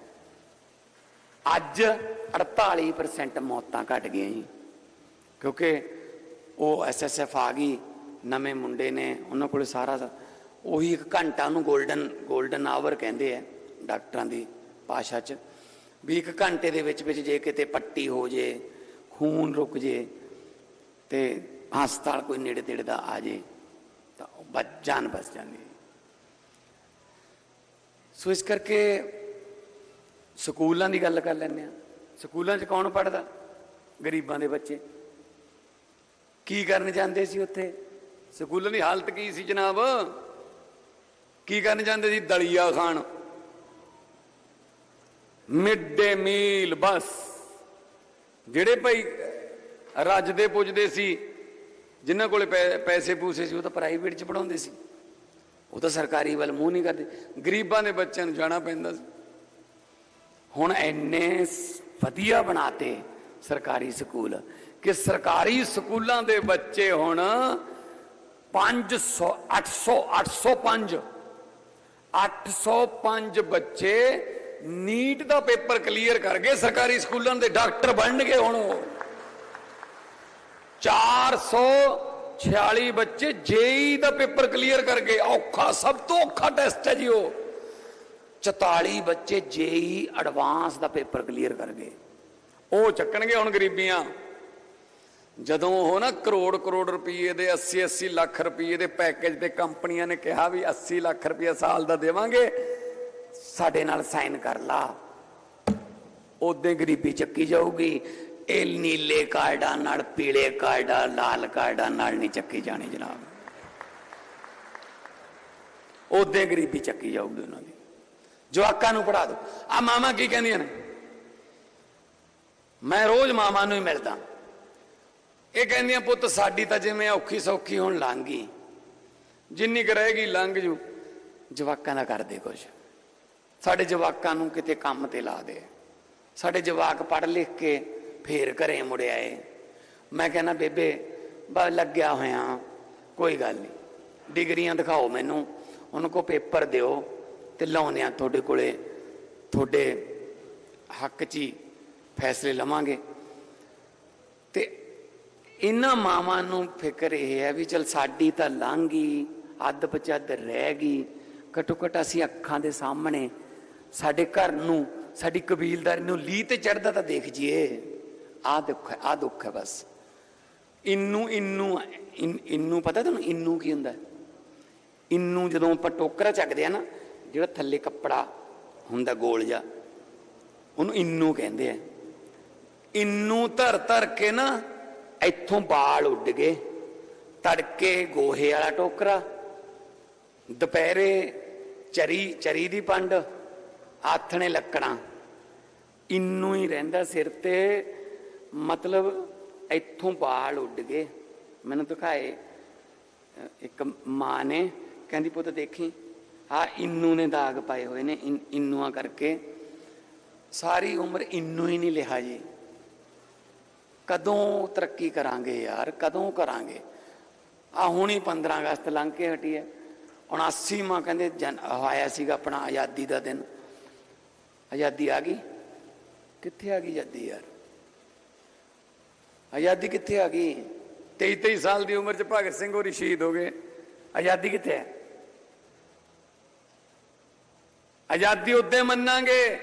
ਅੱਜ 48% ਮੌਤਾਂ ਘਟ ਗਈਆਂ ਜੀ ਕਿਉਂਕਿ ਉਹ ਐਸਐਸਐਫ ਆ ਗਈ, ਨਵੇਂ ਮੁੰਡੇ ਨੇ, ਉਹਨਾਂ ਕੋਲ ਸਾਰਾ ਉਹੀ ਇੱਕ ਘੰਟਾ ਉਹਨੂੰ 골ਡਨ 골ਡਨ ਆਵਰ ਕਹਿੰਦੇ ਆ ਡਾਕਟਰਾਂ ਦੀ ਭਾਸ਼ਾ 'ਚ, ਵੀ ਇੱਕ ਘੰਟੇ ਦੇ ਵਿੱਚ ਵਿੱਚ ਜੇ ਕਿਤੇ ਪੱਟੀ ਹੋ ਜੇ, ਖੂਨ ਰੁਕ ਜੇ ਤੇ ਹਸਪਤਾਲ ਕੋਈ ਨੇੜੇ ਤੇੜੇ ਦਾ ਆ ਜੇ, ਤਾਂ ਉਹ ਬਚ, ਜਾਨ ਬਚ ਜਾਂਦੀ ਹੈ। ਸੋ ਇਸ ਕਰਕੇ ਸਕੂਲਾਂ ਦੀ ਗੱਲ ਕਰ ਲੈਂਦੇ ਆ ਸਕੂਲਾਂ 'ਚ ਕੌਣ ਪੜਦਾ ਗਰੀਬਾਂ ਦੇ ਬੱਚੇ। ਕੀ ਕਰਨ ਜਾਂਦੇ ਸੀ ਉੱਥੇ? ਸਕੂਲਾਂ ਦੀ ਹਾਲਤ ਕੀ ਸੀ ਜਨਾਬ? ਕੀ ਕਰਨ ਜਾਂਦੇ ਸੀ? ਦਲੀਆ ਖਾਣ। ਮਿਡ ਡੇ ਮੀਲ ਬਸ। ਜਿਹੜੇ ਭਾਈ ਰੱਜਦੇ ਪੁੱਜਦੇ ਸੀ, ਜਿਨ੍ਹਾਂ ਕੋਲੇ ਪੈ- ਪੈਸੇ ਪੂਸੇ ਸੀ, ਉਹ ਤਾਂ ਪ੍ਰਾਈਵੇਟ ਚ ਪੜਾਉਂਦੇ ਸੀ। ਉਹ ਤਾਂ ਸਰਕਾਰੀ ਵੱਲ ਮੂੰਹ ਨਹੀਂ ਕਰਦੇ। ਗਰੀਬਾਂ ਦੇ ਬੱਚਿਆਂ ਨੂੰ ਜਾਣਾ ਪੈਂਦਾ ਸੀ। ਹੁਣ ਐਨੇ ਸ- ਵਧੀਆ ਬਣਾਤੇ ਸਰਕਾਰੀ ਸਕੂਲ ਕਿ ਸਰਕਾਰੀ ਸਕੂਲਾਂ ਦੇ ਬੱਚੇ ਹੁਣ 500 800 805 805 ਬੱਚੇ ਨੀਟ ਦਾ ਪੇਪਰ ਕਲੀਅਰ ਕਰ ਗਏ ਸਰਕਾਰੀ ਸਕੂਲਾਂ ਦੇ ਡਾਕਟਰ ਬਣਨਗੇ ਹੁਣ ਉਹ। 446 ਬੱਚੇ ਜੇਈ ਦਾ ਪੇਪਰ ਕਲੀਅਰ ਕਰ ਗਏ ਔਖਾ, ਸਭ ਤੋਂ ਔਖਾ ਟੈਸਟ ਹੈ ਜੀ ਉਹ। 44 ਬੱਚੇ ਜੇਈ ਐਡਵਾਂਸ ਦਾ ਪੇਪਰ ਕਲੀਅਰ ਕਰ ਗਏ ਉਹ ਚੱਕਣਗੇ ਹੁਣ ਗਰੀਬੀਆਂ। ਜਦੋਂ ਉਹ ਨਾ ਕਰੋੜ ਕਰੋੜ ਰੁਪਏ ਦੇ 80 80 ਲੱਖ ਰੁਪਏ ਦੇ ਪੈਕੇਜ ਤੇ ਕੰਪਨੀਆਂ ਨੇ ਕਿਹਾ ਵੀ 80 ਲੱਖ ਰੁਪਏ ਸਾਲ ਦਾ ਦੇਵਾਂਗੇ, ਸਾਡੇ ਨਾਲ ਸਾਈਨ ਕਰ ਲਾ। ਉਦੋਂ ਗਰੀਬੀ ਚੱਕੀ ਜਾਊਗੀ। ਇਹ ਨੀਲੇ ਕਾਰਡਾਂ ਨਾਲ, ਪੀਲੇ ਕਾਰਡਾਂ, ਲਾਲ ਕਾਰਡਾਂ ਨਾਲ ਨਹੀਂ ਚੱਕੀ ਜਾਣੀ ਜਨਾਬ। ਉਦੋਂ ਗਰੀਬੀ ਚੱਕੀ ਜਾਊਗੀ ਉਹਨਾਂ ਦੀ। ਜਵਾਕਾਂ ਨੂੰ ਪੜਾ ਦਿਓ ਆ ਮਾਮਾ ਕੀ ਕਹਿੰਦੀਆਂ ਨੇ? ਮੈਂ ਰੋਜ਼ ਮਾਮਾ ਨੂੰ ਹੀ ਮਿਲਦਾ। ਇਹ ਕਹਿੰਦੀਆਂ, ਪੁੱਤ, ਸਾਡੀ ਤਾਂ ਜਿਵੇਂ ਔਖੀ ਸੌਖੀ ਹੁਣ ਲੰਘ ਗਈ। ਜਿੰਨੀ ਕੁ ਰਹੇਗੀ ਲੰਘ ਜੂ। ਜਵਾਕਾਂ ਦਾ ਕਰਦੇ ਕੁਝ ਸਾਡੇ ਜਵਾਕਾਂ ਨੂੰ ਕਿਤੇ ਕੰਮ ਤੇ ਲਾ ਦੇ। ਸਾਡੇ ਜਵਾਕ ਪੜ੍ਹ ਲਿਖ ਕੇ ਫੇਰ ਘਰੇ ਮੁੜ ਆਏ। ਮੈਂ ਕਹਿੰਦਾ, ਬੇਬੇ, ਬਸ ਲੱਗਿਆ ਹੋਇਆ, ਕੋਈ ਗੱਲ ਨਹੀਂ ਡਿਗਰੀਆਂ ਦਿਖਾਓ ਮੈਨੂੰ। ਉਹਨਾਂ ਕੋ ਪੇਪਰ ਦਿਓ ਤੇ ਲਾਉਂਦੇ ਆ ਤੁਹਾਡੇ ਕੋਲੇ। ਤੁਹਾਡੇ ਹੱਕ 'ਚ ਹੀ ਫੈਸਲੇ ਲਵਾਂਗੇ। ਤੇ ਇਹਨਾਂ ਮਾਵਾਂ ਨੂੰ ਫਿਕਰ ਇਹ ਹੈ ਵੀ ਚਲ ਸਾਡੀ ਤਾਂ ਲੰਘ ਗਈ, ਅੱਧ ਪਚੱਧ ਰਹਿ ਗਈ। ਘੱਟੋ ਘੱਟ ਅਸੀਂ ਅੱਖਾਂ ਦੇ ਸਾਹਮਣੇ ਸਾਡੇ ਘਰ ਨੂੰ, ਸਾਡੀ ਕਬੀਲਦਾਰੀ ਨੂੰ ਲੀਹ ਤੇ ਚੜਦਾ ਤਾਂ ਦੇਖ ਜੀਏ ਆ ਦੁੱਖ ਹੈ ਆ ਦੁੱਖ ਹੈ ਬਸ। ਇੰਨੂ ਇੰਨੂ ਇਨ- ਇੰਨੂ ਪਤਾ ਤੁਹਾਨੂੰ ਇੰਨੂ ਕੀ ਹੁੰਦਾ? ਹੈ? ਇੰਨੂ ਜਦੋਂ ਆਪਾਂ ਟੋਕਰਾ ਚੱਕਦੇ ਆ ਨਾ, ਜਿਹੜਾ ਥੱਲੇ ਕੱਪੜਾ ਹੁੰਦਾ ਗੋਲ ਜਿਹਾ, ਉਹਨੂੰ ਇੰਨੂ ਕਹਿੰਦੇ ਆ। ਇੰਨੂ ਧਰ ਧਰ ਕੇ ਨਾ ਇੱਥੋਂ ਬਾਲ ਉੱਡ ਗਏ, ਤੜਕੇ ਗੋਹੇ ਵਾਲਾ ਟੋਕਰਾ, ਦੁਪਹਿਰੇ ਚਰੀ ਚਰੀ ਦੀ ਪੰਡ, ਆਥਣੇ ਲੱਕੜਾਂ। ਇੰਨੂ ਹੀ ਰਹਿੰਦਾ ਸਿਰ ਤੇ ਮਤਲਬ ਇੱਥੋਂ ਬਾਲ ਉੱਡ ਗਏ। ਮੈਨੂੰ ਦਿਖਾਏ ਇੱਕ ਮਾਂ ਨੇ, ਕਹਿੰਦੀ, ਪੁੱਤ ਦੇਖੀ ਆ ਇੰਨੂ ਨੇ ਦਾਗ ਪਾਏ ਹੋਏ ਨੇ, ਇਨ- ਇੰਨੂਆਂ ਕਰਕੇ। ਸਾਰੀ ਉਮਰ ਇੰਨੂ ਹੀ ਨਹੀਂ ਲਿਹਾ ਜੀ। ਕਦੋਂ ਤਰੱਕੀ ਕਰਾਂਗੇ ਯਾਰ, ਕਦੋਂ ਕਰਾਂਗੇ? ਆ ਹੁਣੀ 15 ਅਗਸਤ ਲੰਘ ਕੇ ਹਟੀ ਹੈ। 79ਵਾਂ ਕਹਿੰਦੇ, ਜਨ, ਆਇਆ ਸੀਗਾ ਆਪਣਾ ਆਜ਼ਾਦੀ ਦਾ ਦਿਨ। ਆਜ਼ਾਦੀ ਆ ਗਈ? ਕਿੱਥੇ ਆ ਗਈ ਆਜ਼ਾਦੀ ਯਾਰ? ਆਜ਼ਾਦੀ ਕਿੱਥੇ ਆ ਗਈ? 23 23 ਸਾਲ ਦੀ ਉਮਰ ਚ ਭਗਤ ਸਿੰਘ ਹੋਰੀ ਸ਼ਹੀਦ ਹੋ ਗਏ। ਆਜ਼ਾਦੀ ਕਿੱਥੇ ਹੈ ਆਜ਼ਾਦੀ ਉੱਤੇ ਮੰਨਾਂਗੇ।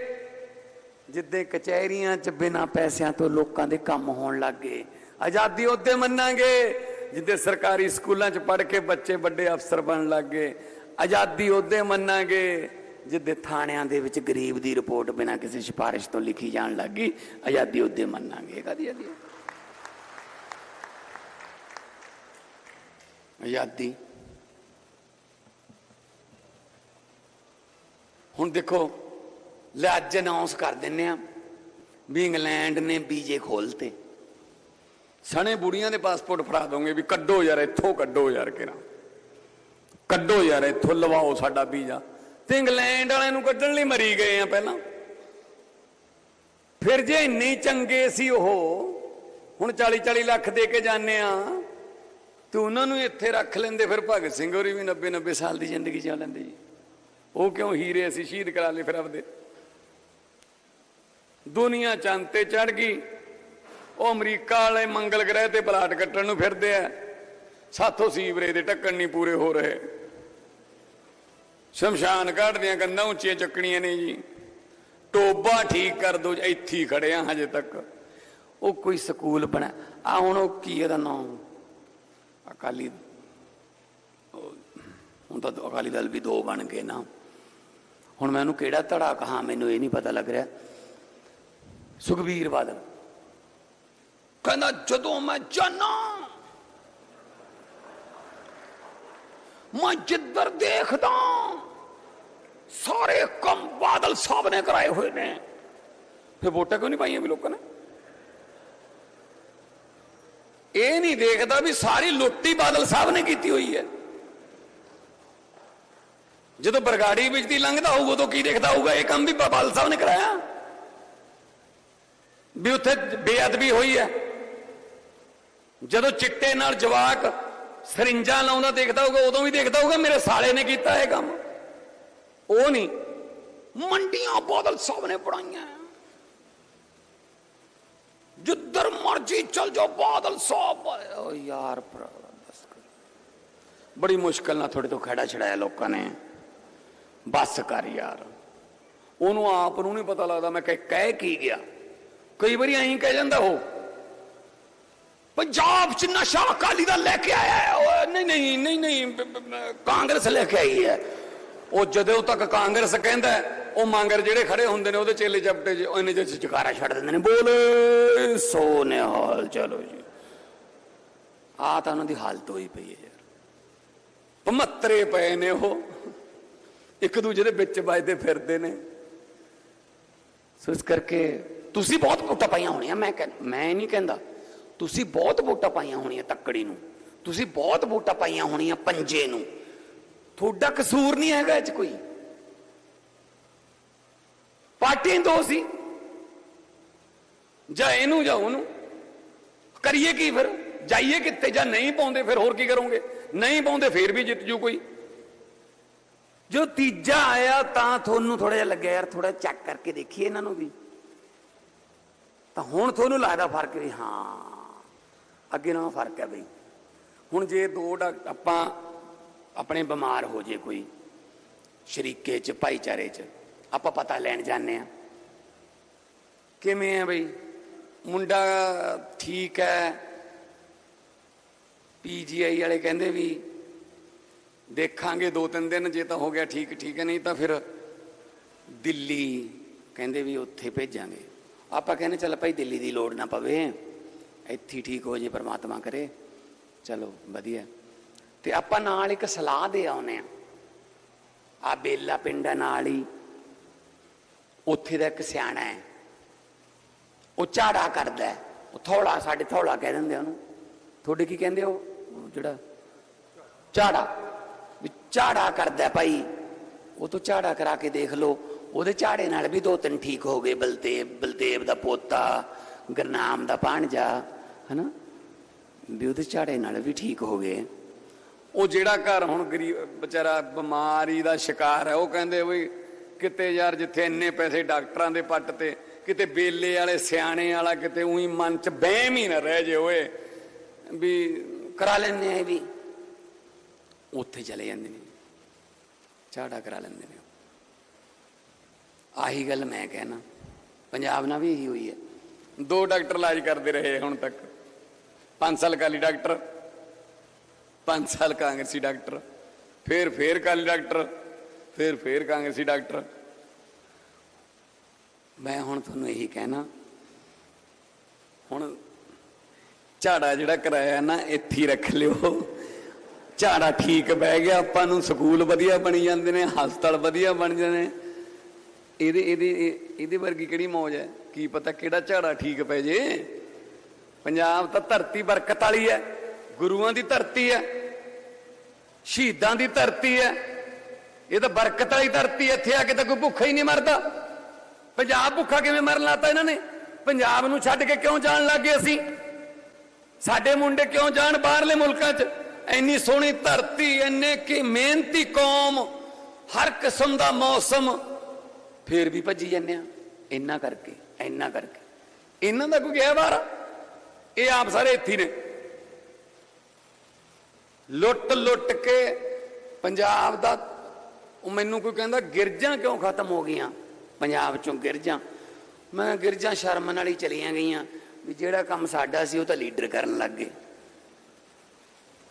ਜਿੱਦੇ ਕਚਹਿਰੀਆਂ 'ਚ ਬਿਨਾਂ ਪੈਸਿਆਂ ਤੋਂ ਲੋਕਾਂ ਦੇ ਕੰਮ ਹੋਣ ਲੱਗ ਗਏ। ਆਜ਼ਾਦੀ ਉਹਦੇ ਮੰਨਾਂਗੇ। ਜਿੱਦੇ ਸਰਕਾਰੀ ਸਕੂਲਾਂ 'ਚ ਪੜ੍ਹ ਕੇ ਬੱਚੇ ਵੱਡੇ ਅਫਸਰ ਬਣਨ ਲੱਗ ਗਏ। ਆਜ਼ਾਦੀ ਉਹਦੇ ਮੰਨਾਂਗੇ। ਜਿੱਦੇ ਥਾਣਿਆਂ ਦੇ ਵਿੱਚ ਗਰੀਬ ਦੀ ਰਿਪੋਰਟ ਬਿਨਾਂ ਕਿਸੇ ਸਿਫਾਰਿਸ਼ ਤੋਂ ਲਿਖੀ ਜਾਣ ਲੱਗ ਗਈ। ਆਜ਼ਾਦੀ ਉਹਦੇ ਮੰਨਾਂਗੇ। ਕਾਦੀ ਆਜ਼ਾਦੀ ਆਜ਼ਾਦੀ। ਹੁਣ ਦੇਖੋ, ਲੈ ਅੱਜ ਅਨਾਉਂਸ ਕਰ ਦਿੰਨੇ ਆ ਵੀ ਇੰਗਲੈਂਡ ਨੇ ਬੀਜੇ ਖੋਲਤੇ। ਸਣੇ ਬੁੜੀਆਂ ਦੇ ਪਾਸਪੋਰਟ ਫੜਾ ਦੋਗੇ ਵੀ ਕੱਢੋ ਯਾਰ, ਇੱਥੋਂ ਕੱਢੋ ਯਾਰ ਕਿਰਾ ਕੱਢੋ ਯਾਰ, ਇੱਥੋਂ ਲਵਾਓ ਸਾਡਾ ਵੀਜ਼ਾ। ਤੇ ਇੰਗਲੈਂਡ ਵਾਲਿਆਂ ਨੂੰ ਕੱਢਣ ਲਈ ਮਰੀ ਗਏ ਆ ਪਹਿਲਾਂ। ਫਿਰ ਜੇ ਇੰਨੇ ਚੰਗੇ ਸੀ ਉਹ, ਹੁਣ 40 40 ਲੱਖ ਦੇ ਕੇ ਜਾਂਦੇ ਆ। ਤੇ ਉਹਨਾਂ ਨੂੰ ਇੱਥੇ ਰੱਖ ਲੈਂਦੇ ਫਿਰ ਭਗਤ ਸਿੰਘ ਹੋਰੀ ਵੀ 90 90 ਸਾਲ ਦੀ ਜ਼ਿੰਦਗੀ ਜਿਉ ਲੈਂਦੇ ਜੀ। ਉਹ ਕਿਉਂ ਹੀਰੇ ਅਸੀਂ ਸ਼ਹੀਦ ਕਰਾ ਲਏ ਫਿਰ ਆਪਦੇ। ਦੁਨੀਆ ਚੰਦ ਤੇ ਚੜ ਗਈ। ਉਹ ਅਮਰੀਕਾ ਵਾਲੇ ਮੰਗਲ ਗ੍ਰਹਿ ਤੇ ਪਲਾਟ ਕੱਟਣ ਨੂੰ ਫਿਰਦੇ ਆ। ਸਾਥੋਂ ਸੀਵਰੇ ਦੇ ਢੱਕਣ ਨਹੀਂ ਪੂਰੇ ਹੋ ਰਹੇ। ਸ਼ਮਸ਼ਾਨ ਘਾਟ ਦੀਆਂ ਕੰਧਾਂ ਉੱਚੀਆਂ ਚੱਕਣੀਆਂ ਨੇ ਜੀ। ਟੋਬਾ ਠੀਕ ਕਰ ਦੋ, ਇੱਥੇ ਹੀ ਖੜੇ ਆ ਹਜੇ ਤੱਕ। ਉਹ ਕੋਈ ਸਕੂਲ ਬਣਾ। ਆ ਹੁਣ ਉਹ ਕੀ ਇਹਦਾ ਨਾਮ? ਅਕਾਲੀ ਹੁਣ ਤਾਂ ਅਕਾਲੀ ਦਲ ਵੀ ਦੋ ਬਣ ਗਏ ਨਾ। ਹੁਣ ਮੈਂ ਉਹਨੂੰ ਕਿਹੜਾ ਧੜਾ ਕਹਾ, ਮੈਨੂੰ ਇਹ ਨਹੀਂ ਪਤਾ ਲੱਗ ਰਿਹਾ। ਸੁਖਬੀਰ ਬਾਦਲ। ਕਹਿੰਦਾ, ਜਦੋਂ ਮੈਂ ਜਾਣਾ ਮੈਂ ਜਿੱਧਰ ਦੇਖਦਾ, ਸਾਰੇ ਕੰਮ ਬਾਦਲ ਸਾਹਿਬ ਨੇ ਕਰਾਏ ਹੋਏ ਨੇ। ਫਿਰ ਵੋਟਾਂ ਕਿਉਂ ਨਹੀਂ ਪਾਈਆਂ ਵੀ ਲੋਕਾਂ ਨੇ? ਇਹ ਨਹੀਂ ਦੇਖਦਾ ਵੀ ਸਾਰੀ ਲੁੱਟੀ ਬਾਦਲ ਸਾਹਿਬ ਨੇ ਕੀਤੀ ਹੋਈ ਹੈ। ਜਦੋਂ ਬਰਗਾੜੀ ਵਿੱਚ ਦੀ ਲੰਘਦਾ ਹੋਊਗਾ, ਉਦੋਂ ਕੀ ਦੇਖਦਾ ਹੋਊਗਾ? ਇਹ ਕੰਮ ਵੀ ਬਾਦਲ ਸਾਹਿਬ ਨੇ ਕਰਾਇਆ। ਵੀ ਉੱਥੇ ਬੇਅਦਬੀ ਹੋਈ ਹੈ। ਜਦੋਂ ਚਿੱਟੇ ਨਾਲ ਜਵਾਕ ਸਰਿੰਜਾਂ ਲਾਉਂਦਾ ਦੇਖਦਾ ਹੋਊਗਾ, ਉਦੋਂ ਵੀ ਦੇਖਦਾ ਹੋਊਗਾ, ਮੇਰੇ ਸਾਲੇ ਨੇ ਕੀਤਾ ਇਹ ਕੰਮ। ਉਹ ਨਹੀਂ, ਮੰਡੀਆਂ ਬਾਦਲ ਸਾਹਿਬ ਨੇ ਬਣਾਈਆਂ। ਜਿੱਧਰ ਮਰਜ਼ੀ ਚਲ ਜਾਓ, ਬਾਦਲ ਸਾਹਿਬ ਓ ਯਾਰ ਭਰਾਵਾ ਬਸ ਕਰ। ਬੜੀ ਮੁਸ਼ਕਲ ਨਾਲ ਤੁਹਾਡੇ ਤੋਂ ਖੜਾ ਛੜਾਇਆ ਲੋਕਾਂ ਨੇ। ਬਸ ਕਰ ਯਾਰ। ਉਹਨੂੰ ਆਪ ਨੂੰ ਨਹੀਂ ਪਤਾ ਲੱਗਦਾ, ਮੈਂ ਕਹਿ ਕਹਿ ਕੀ ਗਿਆ। ਕਈ ਵਾਰੀ ਐਂ ਕਹਿ ਜਾਂਦਾ ਉਹ। ਪੰਜਾਬ ਚ ਨਸ਼ਾ ਅਕਾਲੀ ਦਾ ਲੈ ਕੇ ਆਇਆ ਹੈ। ਨਹੀਂ ਨਹੀਂ ਨਹੀਂ ਨਹੀਂ ਕਾਂਗਰਸ ਲੈ ਕੇ ਆਈ ਹੈ। ਉਹ ਜਦੋਂ ਤੱਕ ਕਾਂਗਰਸ ਕਹਿੰਦਾ ਉਹ ਮੰਗਰ ਜਿਹੜੇ ਖੜੇ ਹੁੰਦੇ ਨੇ ਉਹਦੇ ਚੇਲੇ ਚਪਟੇ ਜੇ ਉਹਨੇ ਜਿਹੇ ਚਕਾਰਾ ਛੱਡ ਦਿੰਦੇ ਨੇ। ਬੋਲੇ ਸੋ ਨਿਹਾਲ ਚਲੋ ਜੀ। ਆ ਤਾਂ ਉਹਨਾਂ ਦੀ ਹਾਲਤ ਹੋਈ ਪਈ ਹੈ ਯਾਰ। ਭਮੱਤਰੇ ਪਏ ਨੇ ਉਹ। ਇੱਕ ਦੂਜੇ ਦੇ ਵਿੱਚ ਵੱਜਦੇ ਫਿਰਦੇ ਨੇ। ਸੋ ਇਸ ਕਰਕੇ ਤੁਸੀਂ ਬਹੁਤ ਵੋਟਾਂ ਪਾਈਆਂ ਹੋਣੀਆਂ, ਮੈਂ ਕਹਿ, ਮੈਂ ਨਹੀਂ ਕਹਿੰਦਾ। ਤੁਸੀਂ ਬਹੁਤ ਵੋਟਾਂ ਪਾਈਆਂ ਹੋਣੀਆਂ ਤੱਕੜੀ ਨੂੰ। ਤੁਸੀਂ ਬਹੁਤ ਵੋਟਾਂ ਪਾਈਆਂ ਹੋਣੀਆਂ ਪੰਜੇ ਨੂੰ। ਤੁਹਾਡਾ ਕਸੂਰ ਨਹੀਂ ਹੈਗਾ ਇਹ ਚ ਕੋਈ। ਪਾਰਟੀਆਂ ਦੋ ਸੀ। ਜਾਂ ਇਹਨੂੰ ਜਾਂ ਉਹਨੂੰ। ਕਰੀਏ ਕੀ ਫਿਰ? ਜਾਈਏ ਕਿੱਥੇ ਜਾਂ ਨਹੀਂ ਪਾਉਂਦੇ ਫਿਰ ਹੋਰ ਕੀ ਕਰੋਗੇ? ਨਹੀਂ ਪਾਉਂਦੇ ਫਿਰ ਵੀ ਜਿੱਤ ਜੂ ਕੋਈ। ਜੋ ਤੀਜਾ ਆਇਆ ਤਾਂ ਤੁਹਾਨੂੰ ਥੋੜਾ ਜਿਹਾ ਲੱਗਿਆ ਯਾਰ ਥੋੜਾ ਚੈੱਕ ਕਰਕੇ ਦੇਖੀਏ ਇਹਨਾਂ ਨੂੰ ਵੀ। ਤਾਂ ਹੁਣ ਤੁਹਾਨੂੰ ਲੱਗਦਾ ਫ਼ਰਕ ਵੀ ਹਾਂ, ਅੱਗੇ ਨਾਲੋਂ ਫ਼ਰਕ ਹੈ ਬਈ। ਹੁਣ ਜੇ ਦੋ ਡਾਕ- ਆਪਾਂ ਆਪਣੇ ਬਿਮਾਰ ਹੋ ਜੇ ਕੋਈ, ਸ਼ਰੀਕੇ ਚ, ਭਾਈਚਾਰੇ ਚ ਆਪਾਂ ਪਤਾ ਲੈਣ ਜਾਂਦੇ ਆ ਕਿਵੇਂ ਹੈ ਬਈ? ਮੁੰਡਾ ਠੀਕ ਹੈ। ਪੀਜੀਆਈ ਵਾਲੇ ਕਹਿੰਦੇ ਵੀ ਦੇਖਾਂਗੇ ਦੋ ਤਿੰਨ ਦਿਨ, ਜੇ ਤਾਂ ਹੋ ਗਿਆ ਠੀਕ ਠੀਕ ਹੈ, ਨਹੀਂ ਤਾਂ ਫਿਰ ਦਿੱਲੀ ਕਹਿੰਦੇ ਵੀ ਉੱਥੇ ਭੇਜਾਂਗੇ। ਆਪਾਂ ਕਹਿੰਦੇ ਚੱਲ ਭਾਈ ਦਿੱਲੀ ਦੀ ਲੋੜ ਨਾ ਪਵੇ। ਇੱਥੇ ਠੀਕ ਹੋ ਜੇ, ਪਰਮਾਤਮਾ ਕਰੇ। ਚਲੋ, ਵਧੀਆ। ਤੇ ਆਪਾਂ ਨਾਲ ਇੱਕ ਸਲਾਹ ਦੇ ਆਉਨੇ ਆ ਆ ਬੇਲਾ ਪਿੰਡ ਹੈ ਨਾਲ ਹੀ। ਉੱਥੇ ਦਾ ਇੱਕ ਸਿਆਣਾ ਹੈ। ਉਹ ਝਾੜਾ ਕਰਦਾ ਹੈ। ਉਹ ਥੋੜਾ ਸਾਡੇ ਥੋੜਾ ਕਹਿ ਦਿੰਦੇ ਉਹਨੂੰ। ਤੁਹਾਡੇ ਕੀ ਕਹਿੰਦੇ ਹੋ ਉਹ? ਜਿਹੜਾ ਝਾੜਾ। ਵੀ ਝਾੜਾ ਕਰਦਾ ਭਾਈ। ਉਹ ਤੋਂ ਝਾੜਾ ਕਰਾ ਕੇ ਦੇਖ ਲਓ। ਉਹਦੇ ਝਾੜੇ ਨਾਲ ਵੀ ਦੋ ਤਿੰਨ ਠੀਕ ਹੋ ਗਏ। ਬਲਦੇਵ ਬਲਦੇਵ ਦਾ ਪੋਤਾ, ਗਰਨਾਮ ਦਾ ਭਾਣਜਾ, ਹਨਾ? ਵੀ ਉਹਦੇ ਝਾੜੇ ਨਾਲ ਵੀ ਠੀਕ ਹੋ ਗਏ। ਉਹ ਜਿਹੜਾ ਘਰ ਹੁਣ ਗਰੀਬ, ਵਿਚਾਰਾ ਬਿਮਾਰੀ ਦਾ ਸ਼ਿਕਾਰ ਹੈ, ਉਹ ਕਹਿੰਦੇ ਵੀ ਕਿਤੇ ਯਾਰ ਜਿੱਥੇ ਇੰਨੇ ਪੈਸੇ ਡਾਕਟਰਾਂ ਦੇ ਪੱਟ ਤੇ, ਕਿਤੇ ਬੇਲੇ ਵਾਲੇ, ਸਿਆਣੇ ਵਾਲਾ, ਕਿਤੇ ਉਹੀ ਮਨ ਚ ਬਹਿਮ ਹੀ ਨਾ ਰਹਿ ਜੇ ਓਏ। ਵੀ ਕਰਾ ਲੈਂਦੇ ਆ ਵੀ। ਉੱਥੇ ਚਲੇ ਜਾਂਦੇ ਨੇ। ਝਾੜਾ ਕਰਾ ਲੈਂਦੇ ਨੇ ਆਹੀ ਗੱਲ ਮੈਂ ਕਹਿਣਾ। ਪੰਜਾਬ ਨਾਲ ਵੀ ਇਹੀ ਹੋਈ ਹੈ। ਦੋ ਡਾਕਟਰ ਇਲਾਜ ਕਰਦੇ ਰਹੇ ਹੁਣ ਤੱਕ। 5 ਸਾਲ ਕਾਲੀ ਡਾਕਟਰ 5 ਸਾਲ ਕਾਂਗਰਸੀ ਡਾਕਟਰ, ਫਿਰ ਫੇਰ ਕਾਲੀ ਡਾਕਟਰ। ਫਿਰ ਫੇਰ ਕਾਂਗਰਸੀ ਡਾਕਟਰ। ਮੈਂ ਹੁਣ ਤੁਹਾਨੂੰ ਇਹੀ ਕਹਿਣਾ, ਹੁਣ ਝਾੜਾ ਜਿਹੜਾ ਕਰਾਇਆ ਨਾ, ਇੱਥੇ ਰੱਖ ਲਿਓ। ਝਾੜਾ ਠੀਕ ਬਹਿ ਗਿਆ, ਆਪਾਂ ਨੂੰ ਸਕੂਲ ਵਧੀਆ ਬਣੀ ਜਾਂਦੇ ਨੇ, ਹਸਪਤਾਲ ਵਧੀਆ ਬਣ ਜਾਂਦੇ ਨੇ। ਇਹਦੇ ਇਹਦੇ, ਇਹ- ਇਹਦੇ ਵਰਗੀ ਕਿਹੜੀ ਮੌਜ ਹੈ? ਕੀ ਪਤਾ ਕਿਹੜਾ ਝਾੜਾ ਠੀਕ ਪੈ ਜੇ। ਪੰਜਾਬ ਤਾਂ ਧਰਤੀ ਬਰਕਤ ਵਾਲੀ ਹੈ, ਗੁਰੂਆਂ ਦੀ ਧਰਤੀ ਹੈ, ਸ਼ਹੀਦਾਂ ਦੀ ਧਰਤੀ ਹੈ। ਇਹ ਤਾਂ ਬਰਕਤ ਵਾਲੀ ਧਰਤੀ ਇੱਥੇ ਆ ਕੇ ਤਾਂ ਕੋਈ ਭੁੱਖਾ ਹੀ ਨਹੀਂ ਮਰਦਾ। ਪੰਜਾਬ ਭੁੱਖਾ ਕਿਵੇਂ ਮਰਨ ਲਾਤਾ ਇਹਨਾਂ ਨੇ? ਪੰਜਾਬ ਨੂੰ ਛੱਡ ਕੇ ਕਿਉਂ ਜਾਣ ਲੱਗੇ ਅਸੀਂ? ਸਾਡੇ ਮੁੰਡੇ ਕਿਉਂ ਜਾਣ ਬਾਹਰਲੇ ਮੁਲਕਾਂ 'ਚ? ਇੰਨੀ ਸੋਹਣੀ ਧਰਤੀ, ਇੰਨੇ ਕੀ ਮਿਹਨਤੀ ਕੌਮ, ਹਰ ਕਿਸਮ ਦਾ ਮੌਸਮ। ਫੇਰ ਵੀ ਭੱਜੀ ਜਾਂਦੇ ਆ, ਇੰਨਾ ਕਰਕੇ ਇੰਨਾ ਕਰਕੇ। ਇਹਨਾਂ ਦਾ ਕੋਈ ਗਿਆ ਬਾਹਰ ਇਹ ਆਪ ਸਾਰੇ ਇੱਥੇ ਨੇ। ਲੁੱਟ ਲੁੱਟ ਕੇ ਪੰਜਾਬ ਦਾ ਉਹ ਮੈਨੂੰ ਕੋਈ ਕਹਿੰਦਾ, ਗਿਰਜਾਂ ਕਿਉਂ ਖਤਮ ਹੋ ਗਈਆਂ? ਪੰਜਾਬ ਚੋਂ ਗਿਰਜਾਂ। ਮੈਂ ਕਿਹਾ, ਗਿਰਜਾਂ ਸ਼ਰਮ ਨਾਲ ਹੀ ਚਲੀਆਂ ਗਈਆਂ। ਵੀ ਜਿਹੜਾ ਕੰਮ ਸਾਡਾ ਸੀ, ਉਹ ਤਾਂ ਲੀਡਰ ਕਰਨ ਲੱਗ ਗਏ।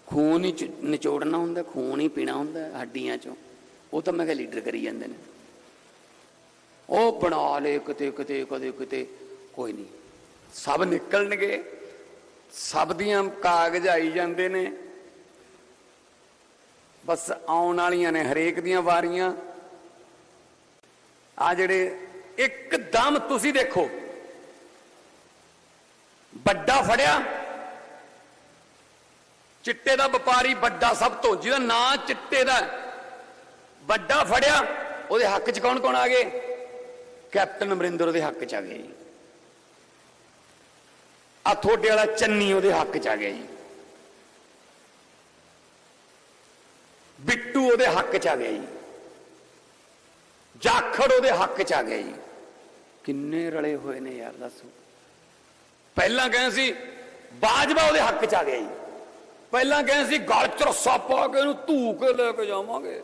ਖੂਨ ਹੀ ਨਿਚੋੜਨਾ ਹੁੰਦਾ, ਖੂਨ ਹੀ ਪੀਣਾ ਹੁੰਦਾ ਹੱਡੀਆਂ ਚੋਂ। ਉਹ ਤਾਂ ਮੈਂ ਕਿਹਾ, ਲੀਡਰ ਕਰੀ ਜਾਂਦੇ ਨੇ। ਉਹ ਬਣਾ ਲੇ ਕਿਤੇ ਕਿਤੇ, ਕਦੇ ਕਿਤੇ। ਕੋਈ ਨਹੀਂ। ਸਭ ਨਿਕਲਣਗੇ। ਸਭ ਦੀਆਂ ਕਾਗਜ਼ ਆਈ ਜਾਂਦੇ ਨੇ। ਬਸ ਆਉਣ ਵਾਲੀਆਂ ਨੇ ਹਰੇਕ ਦੀਆਂ ਵਾਰੀਆਂ। ਆ ਜਿਹੜੇ ਇੱਕਦਮ ਤੁਸੀਂ ਦੇਖੋ। ਵੱਡਾ ਫੜਿਆ। ਚਿੱਟੇ ਦਾ ਵਪਾਰੀ ਵੱਡਾ ਸਭ ਤੋਂ, ਜਿਹਦਾ ਨਾਂ ਚਿੱਟੇ ਦਾ ਵੱਡਾ ਫੜਿਆ, ਉਹਦੇ ਹੱਕ 'ਚ ਕੌਣ ਕੌਣ ਆ ਗਏ? ਕੈਪਟਨ ਅਮਰਿੰਦਰ ਉਹਦੇ ਹੱਕ 'ਚ ਆ ਗਏ ਜੀ। ਆ ਥੋੜੇ ਵਾਲਾ ਚੰਨੀ ਉਹਦੇ ਹੱਕ 'ਚ ਆ ਗਿਆ ਜੀ। ਬਿੱਟੂ ਉਹਦੇ ਹੱਕ 'ਚ ਆ ਗਿਆ ਜੀ। ਜਾਖੜ ਉਹਦੇ ਹੱਕ 'ਚ ਆ ਗਿਆ ਜੀ। ਕਿੰਨੇ ਰਲੇ ਹੋਏ ਨੇ ਯਾਰ, ਦੱਸੋ। ਪਹਿਲਾਂ ਕਹਿੰਦੇ ਸੀ, ਬਾਜਵਾ ਉਹਦੇ ਹੱਕ 'ਚ ਆ ਗਿਆ ਜੀ। ਪਹਿਲਾਂ ਕਹਿੰਦੇ ਸੀ, ਗਲ ਚ ਰੱਸਾ ਪਾ ਕੇ ਇਹਨੂੰ ਧੂ ਕੇ ਲੈ ਕੇ ਜਾਵਾਂਗੇ।